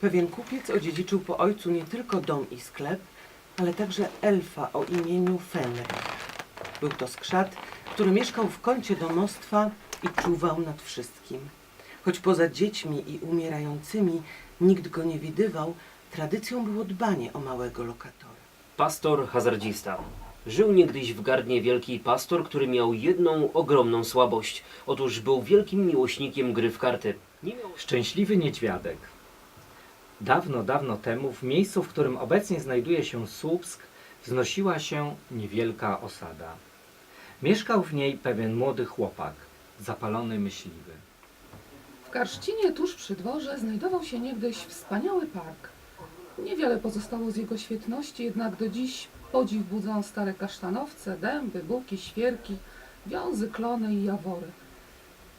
Pewien kupiec odziedziczył po ojcu nie tylko dom i sklep, ale także elfa o imieniu Fenrir. Był to skrzat, który mieszkał w kącie domostwa i czuwał nad wszystkim. Choć poza dziećmi i umierającymi nikt go nie widywał, tradycją było dbanie o małego lokatora. Pastor hazardzista. Żył niegdyś w Gardnie wielki pastor, który miał jedną ogromną słabość. Otóż był wielkim miłośnikiem gry w karty. Nie miał Szczęśliwy niedźwiadek. Dawno, dawno temu, w miejscu, w którym obecnie znajduje się Słupsk, wznosiła się niewielka osada. Mieszkał w niej pewien młody chłopak, zapalony myśliwy. W Karszcinie tuż przy dworze znajdował się niegdyś wspaniały park. Niewiele pozostało z jego świetności, jednak do dziś podziw budzą stare kasztanowce, dęby, buki, świerki, wiązy, klony i jawory.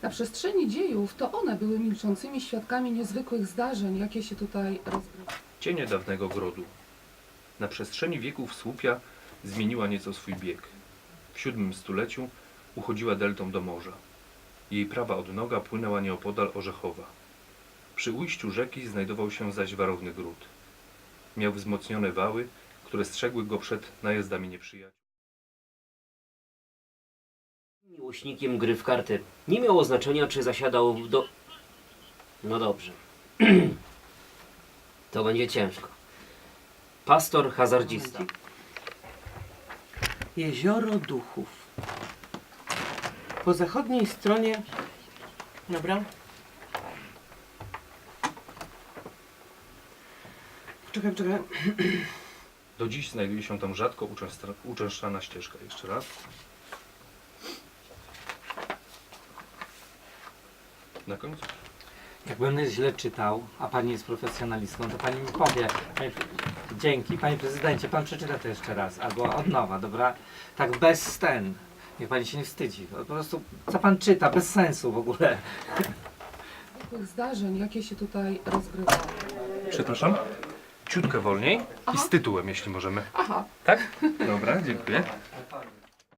Na przestrzeni dziejów to one były milczącymi świadkami niezwykłych zdarzeń, jakie się tutaj rozgrywały. Cienie dawnego grodu. Na przestrzeni wieków Słupia zmieniła nieco swój bieg. W siódmym stuleciu uchodziła deltą do morza. Jej prawa odnoga płynęła nieopodal Orzechowa. Przy ujściu rzeki znajdował się zaś warowny gród. Miał wzmocnione wały, które strzegły go przed najazdami nieprzyjaciół. Miłośnikiem gry w karty. Nie miało znaczenia, czy zasiadał w do... No dobrze. To będzie ciężko. Pastor hazardzista. Jezioro Duchów. Po zachodniej stronie. Dobra. Czekaj, czekaj. Do dziś znajduje się tam rzadko uczęszcza- uczęszczana ścieżka. Jeszcze raz. Na końcu. Jakbym źle czytał, a pani jest profesjonalistką, to pani mi powie. Panie, dzięki, panie prezydencie, pan przeczyta to jeszcze raz, albo od nowa, dobra? Tak bez ten. Niech pani się nie wstydzi. Po prostu, co pan czyta, bez sensu w ogóle. Niezwykłych zdarzeń, jakie się tutaj rozgrywały. Przepraszam. Ciutkę wolniej i z tytułem, jeśli możemy. Aha, Tak? Dobra, dziękuję.